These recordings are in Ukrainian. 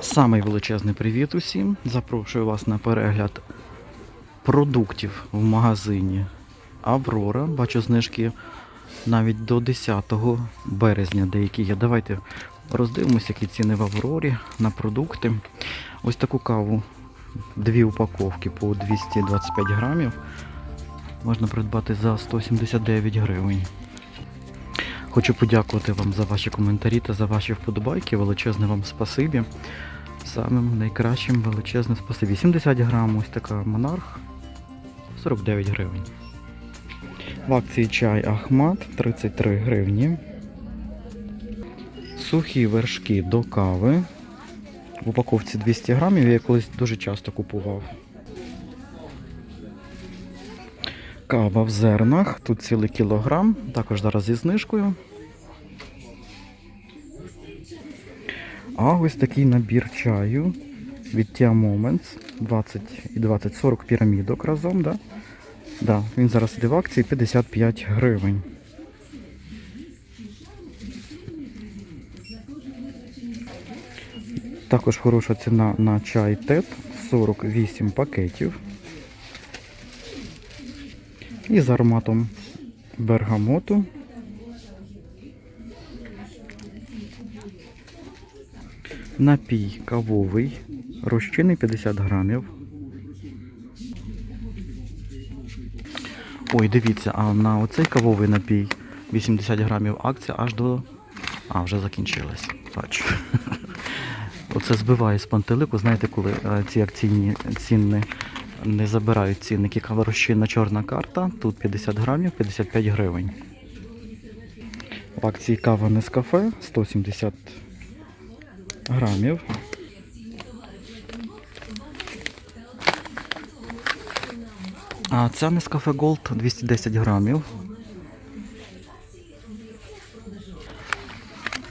Самий величезний привіт усім. Запрошую вас на перегляд продуктів в магазині Аврора. Бачу знижки навіть до 10 березня деякі є. Давайте роздивимося, які ціни в Аврорі на продукти. Ось таку каву, дві упаковки по 225 грамів. Можна придбати за 179 гривень. Хочу подякувати вам за ваші коментарі та за ваші вподобайки. Величезне вам спасибі. Самим найкращим величезне спасибі. 70 грам, ось така монарх 49 гривень. В акції чай Ахмат 33 гривні. Сухі вершки до кави. В упаковці 200 грамів я колись дуже часто купував. Кава в зернах, тут цілий кілограм, також зараз зі знижкою. А ось такий набір чаю від Tia Moments 20 і 20 40 пірамідок разом, да? Да, він зараз іде в акції 55 гривень. Також хороша ціна на чай ТЕТ 48 пакетів. І з ароматом бергамоту. Напій кавовий, розчинний 50 грамів. Ой, дивіться, а на оцей кавовий напій 80 грамів акція аж до. А, вже закінчилась. Бачу. Оце збиває з пантелику. Знаєте, коли е, ці акційні ціни не забирають цінники. Кава розчинна чорна карта. Тут 50 грамів, 55 гривень. В акції кава Нескафе 170 грамів. А ця Нескафе Gold 210 грамів.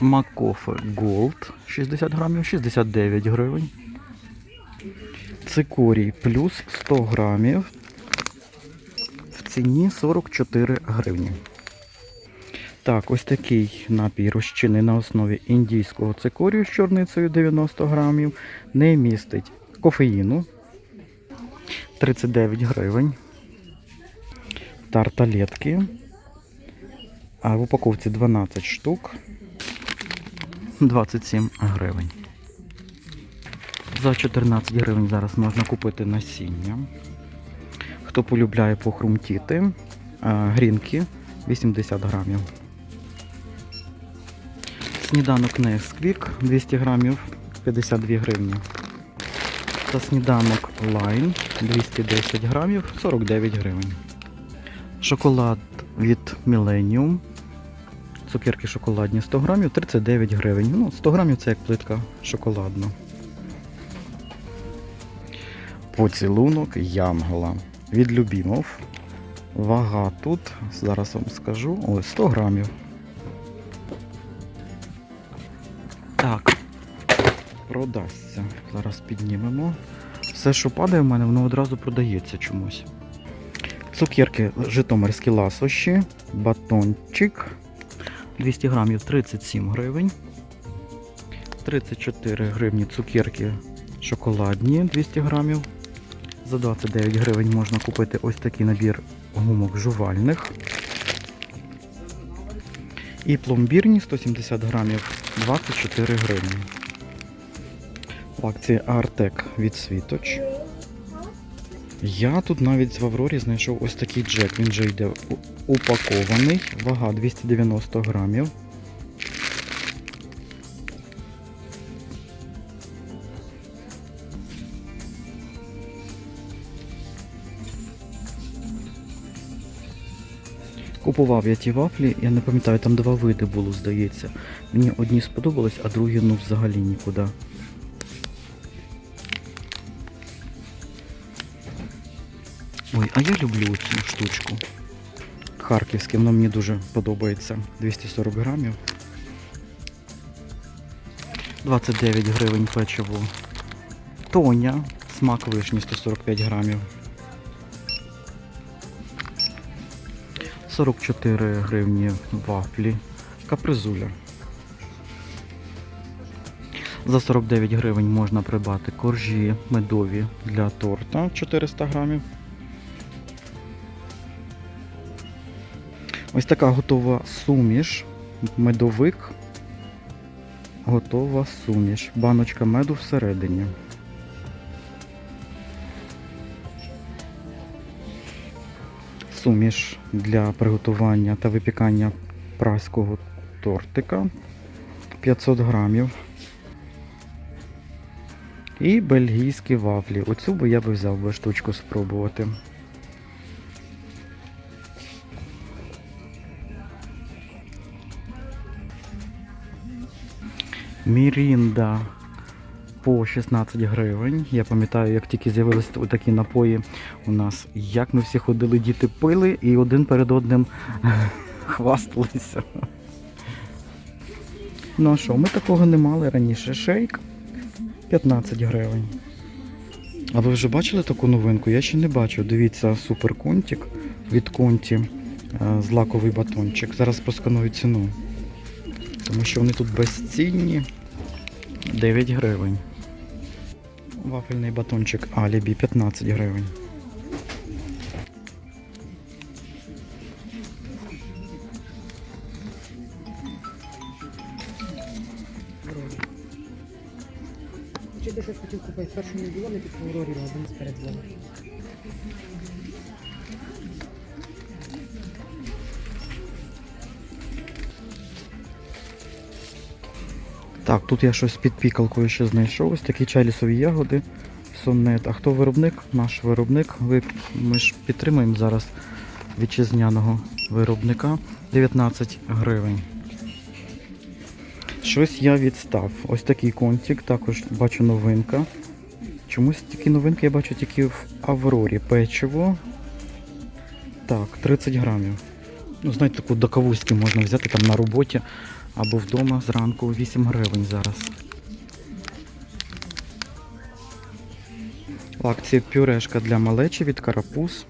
Макофе Gold 60 грамів, 69 гривень. Цикорій плюс 100 грамів. В ціні 44 гривні. Так, ось такий напій розчинний на основі індійського цикорію з чорницею 90 грамів. Не містить кофеїну 39 гривень. Тарталетки. А в упаковці 12 штук. 27 гривень. За 14 гривень зараз можна купити насіння. Хто полюбляє похрумтіти, грінки 80 грамів. Сніданок Nesquik 200 грамів 52 гривні. Та сніданок Line 210 грамів 49 гривень. Шоколад від Millennium. Цукерки шоколадні 100 грамів 39 гривень. Ну, 100 грамів це як плитка шоколадна. Поцілунок Янгола. Від Любімов. Вага тут, зараз вам скажу, ось 100 грамів. Продасться. Зараз піднімемо. Все, що падає в мене, воно одразу продається чомусь. Цукерки житомирські ласощі, батончик 200 грамів 37 гривень. 34 гривні цукерки шоколадні 200 грамів. За 29 гривень можна купити ось такий набір гумок жувальних. І пломбірні 170 грамів 24 гривні. Акції Артек від Світоч. Я тут навіть в Аврорі знайшов ось такий джек. Він вже йде упакований. Вага 290 грамів. Купував я ті вафлі, я не пам'ятаю, там два види було, здається. Мені одні сподобались, а другі ну взагалі нікуди. Ой, а я люблю цю штучку. Харківське, воно мені дуже подобається. 240 грамів. 29 гривень печиво. Тоня, смак вишні 145 грамів. 44 гривні вафлі. Капризуля. За 49 гривень можна придбати коржі медові для торта 400 грамів. Ось така готова суміш, медовик. Готова суміш. Баночка меду всередині. Суміш для приготування та випікання праського тортика 500 грамів. І бельгійські вафлі. Оцю би я би взяв би штучку спробувати. Мірінда по 16 гривень. Я пам'ятаю, як тільки з'явилися такі напої у нас, як ми всі ходили, діти пили і один перед одним хвасталися. Ну а що, ми такого не мали раніше. Шейк 15 гривень. А ви вже бачили таку новинку? Я ще не бачив. Дивіться, супер контик від конті е, злаковий батончик. Зараз просканую ціну. Тому що вони тут безцінні. 9 гривень. Вафельний батончик Алібі 15 гривень. Чи ти щось хотів купити? Першого не було, не під Аврорі, один сперед Так, тут я щось під пікалкою ще знайшов. Ось такі чай лісові ягоди. Сонет. А хто виробник? Наш виробник. Ви, ми ж підтримуємо зараз вітчизняного виробника. 19 гривень. Щось я відстав. Ось такий контик, також бачу новинка. Чомусь такі новинки я бачу тільки в Аврорі. Печиво. Так, 30 грамів. Ну, знаєте, таку доковузьку можна взяти там на роботі або вдома зранку 8 гривень зараз. В акції пюрешка для малечі від карапуз.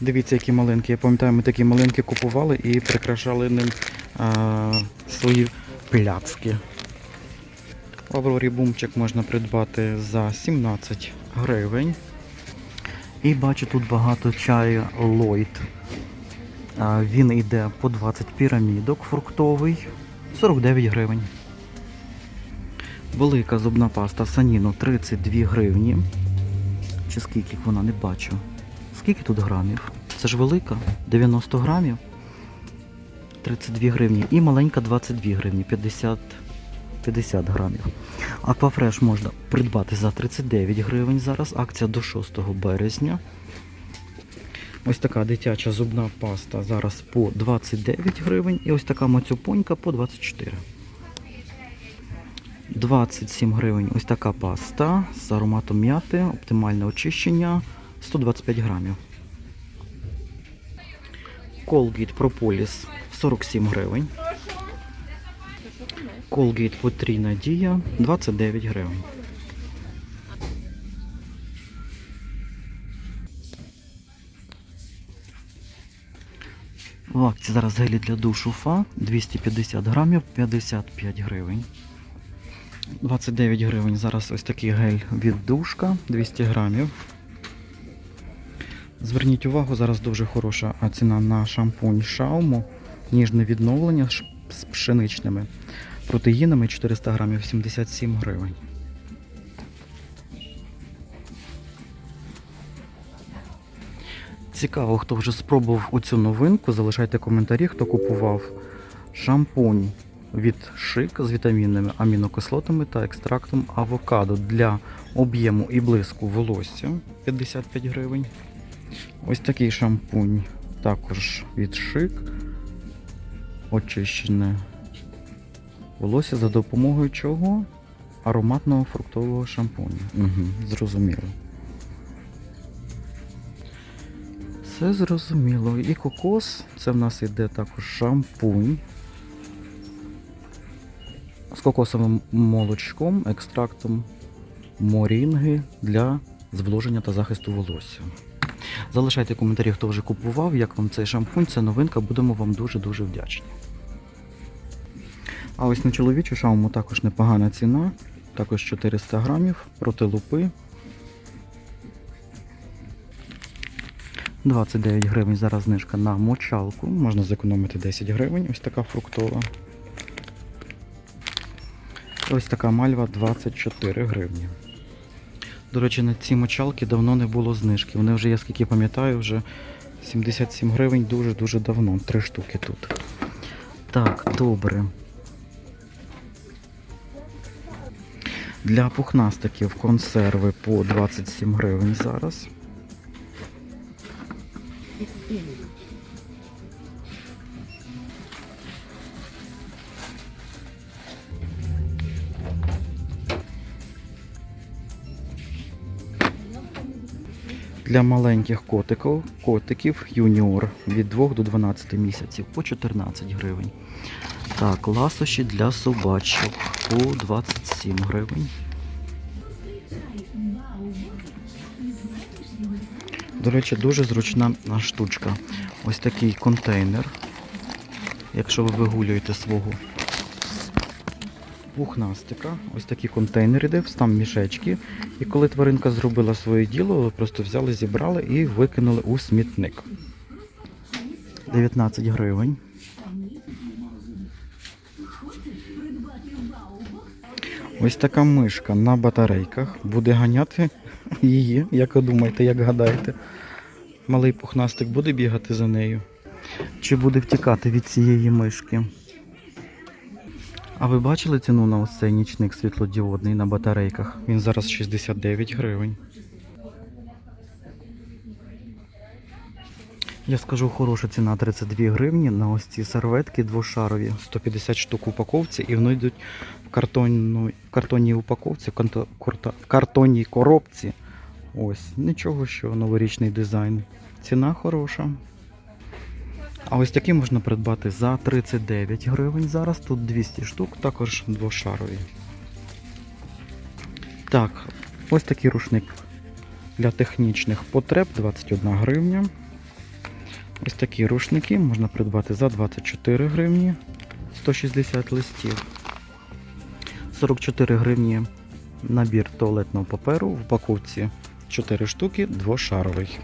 Дивіться, які малинки. Я пам'ятаю, ми такі малинки купували і прикрашали ним а, свої пляцки. В Аврорі бумчик можна придбати за 17 гривень. І бачу тут багато чаю Lloyd. Він йде по 20 пірамідок фруктовий, 49 гривень. Велика зубна паста Саніно 32 гривні. Чи скільки вона не бачу. Скільки тут грамів? Це ж велика, 90 грамів. 32 гривні. І маленька 22 гривні, 50, 50 грамів. Аквафреш можна придбати за 39 гривень зараз. Акція до 6 березня. Ось така дитяча зубна паста зараз по 29 гривень. І ось така мацюпонька по 24. 27 гривень ось така паста з ароматом м'яти, оптимальне очищення 125 грамів. Colgate Propolis 47 гривень. Colgate Потрійна дія 29 гривень. В акції зараз гелі для душу Фа 250 грамів 55 гривень. 29 гривень. Зараз ось такий гель від душка 200 грамів. Зверніть увагу, зараз дуже хороша ціна на шампунь Шауму. Ніжне відновлення з пшеничними протеїнами 400 грамів 77 гривень. Цікаво, хто вже спробував оцю новинку. Залишайте коментарі, хто купував шампунь від шик з вітамінними амінокислотами та екстрактом авокадо для об'єму і блиску волосся 55 гривень. Ось такий шампунь також від шик. Очищене волосся за допомогою чого? Ароматного фруктового шампуню. Угу, зрозуміло. Все зрозуміло. І кокос, це в нас іде також шампунь з кокосовим молочком, екстрактом морінги для зволоження та захисту волосся. Залишайте коментарі, хто вже купував, як вам цей шампунь, це новинка, будемо вам дуже-дуже вдячні. А ось на чоловічу шауму також непогана ціна. Також 400 грамів проти лупи. 29 гривень зараз знижка на мочалку. Можна зекономити 10 гривень. Ось така фруктова. Ось така мальва 24 гривні. До речі, на ці мочалки давно не було знижки. Вони вже, я скільки пам'ятаю, вже 77 гривень дуже-дуже давно. Три штуки тут. Так, добре. Для пухнастиків консерви по 27 гривень зараз. Для маленьких котиків, котиків юніор від 2 до 12 місяців по 14 гривень. Так, ласощі для собачок по 27 гривень. До речі, дуже зручна штучка. Ось такий контейнер. Якщо ви вигулюєте свого пухнастика, ось такі контейнери, де там мішечки. І коли тваринка зробила своє діло, просто взяли, зібрали і викинули у смітник. 19 гривень. Ось така мишка на батарейках буде ганяти її, як ви думаєте, як гадаєте. Малий пухнастик буде бігати за нею? Чи буде втікати від цієї мишки? А ви бачили ціну на ось цей нічник світлодіодний на батарейках? Він зараз 69 гривень. Я скажу, хороша ціна 32 гривні на ось ці серветки двошарові, 150 штук упаковці, і вони йдуть в, картонну, в картонній упаковці, в картонній коробці. Ось, нічого, що новорічний дизайн. Ціна хороша. А ось такі можна придбати за 39 гривень зараз. Тут 200 штук, також двошарові. Так, ось такий рушник для технічних потреб 21 гривня. Ось такі рушники можна придбати за 24 гривні 160 листів. 44 гривні набір туалетного паперу в упаковці 4 штуки, двошаровий.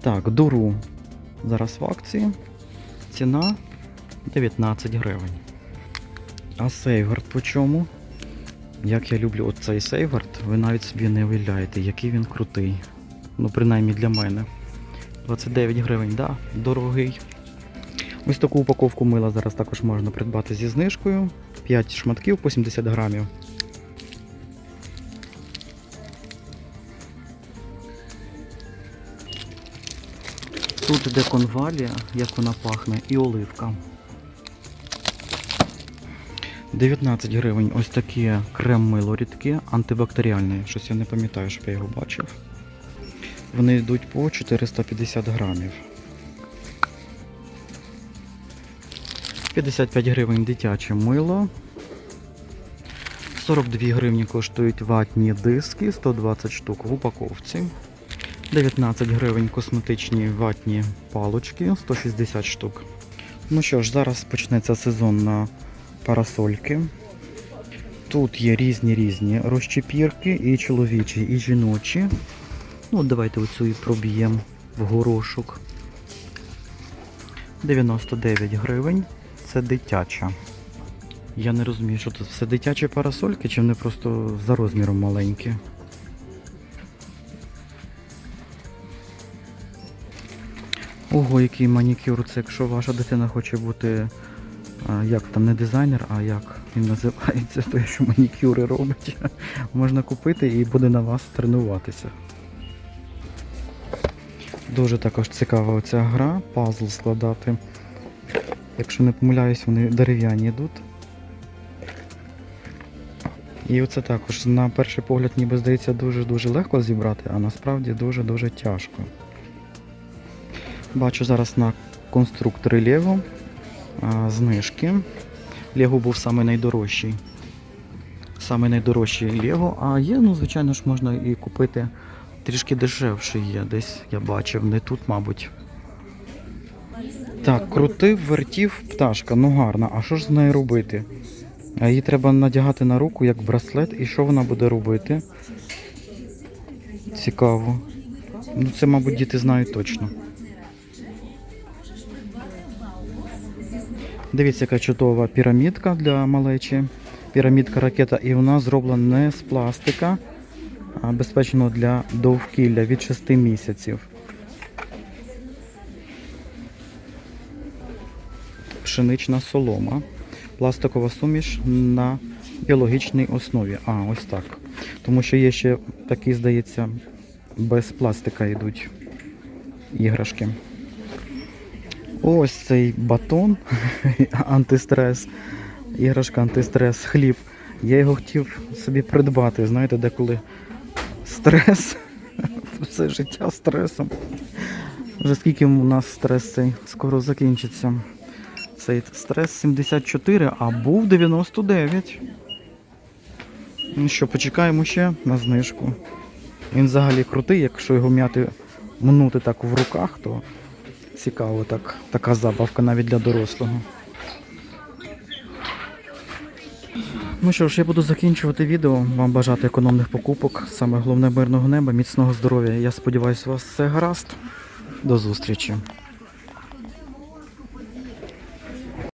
Так, дуру зараз в акції. Ціна 19 гривень. А сейгард по чому? Як я люблю оцей сейгард, ви навіть собі не уявляєте, який він крутий. Ну, принаймні для мене. 29 гривень, да, дорогий. Ось таку упаковку мила зараз також можна придбати зі знижкою. 5 шматків по 70 грамів. Тут іде конвалія, як вона пахне, і оливка. 19 гривень ось таке крем-мило рідке, антибактеріальне. Щось я не пам'ятаю, щоб я його бачив. Вони йдуть по 450 грамів. 55 гривень дитяче мило. 42 гривні коштують ватні диски, 120 штук в упаковці. 19 гривень косметичні ватні палочки, 160 штук. Ну що ж, зараз почнеться сезон на парасольки. Тут є різні різні розчепірки, і чоловічі, і жіночі. Ну, давайте оцю і проб'ємо в горошок. 99 гривень. Це дитяча. Я не розумію, що тут все дитячі парасольки, чи вони просто за розміром маленькі. Ого, який манікюр. Це якщо ваша дитина хоче бути, як там, не дизайнер, а як він називається, той, що манікюри робить. Можна купити і буде на вас тренуватися. Дуже також цікава оця гра, пазл складати. Якщо не помиляюсь, вони дерев'яні йдуть. І оце також на перший погляд ніби здається дуже-дуже легко зібрати, а насправді дуже-дуже тяжко. Бачу зараз на конструкторі Lego а, знижки. Lego був саме найдорожчий. Саме найдорожчий Lego, а є, ну, звичайно ж, можна і купити трішки дешевше є. Десь я бачив, не тут, мабуть. Так, крутив, вертів пташка, ну гарна. А що ж з нею робити? Її треба надягати на руку як браслет, і що вона буде робити? Цікаво. Ну, це, мабуть, діти знають точно. Дивіться, яка чудова пірамідка для малечі. Пірамідка ракета, і вона зроблена не з пластика, а безпечно для довкілля від 6 місяців. Пшенична солома. Пластикова суміш на біологічній основі. А, ось так. Тому що є ще такі, здається, без пластика йдуть іграшки. Ось цей батон антистрес. Іграшка антистрес, хліб. Я його хотів собі придбати. Знаєте, деколи стрес. Все життя стресом. Вже скільки у нас стрес цей скоро закінчиться. Цей стрес 74, а був 99. Ну що, почекаємо ще на знижку. Він взагалі крутий, якщо його м'яти, мнути так в руках, то цікаво так, така забавка навіть для дорослого. Ну що ж, я буду закінчувати відео. Вам бажати економних покупок, саме головне мирного неба, міцного здоров'я. Я сподіваюся, у вас все гаразд. До зустрічі.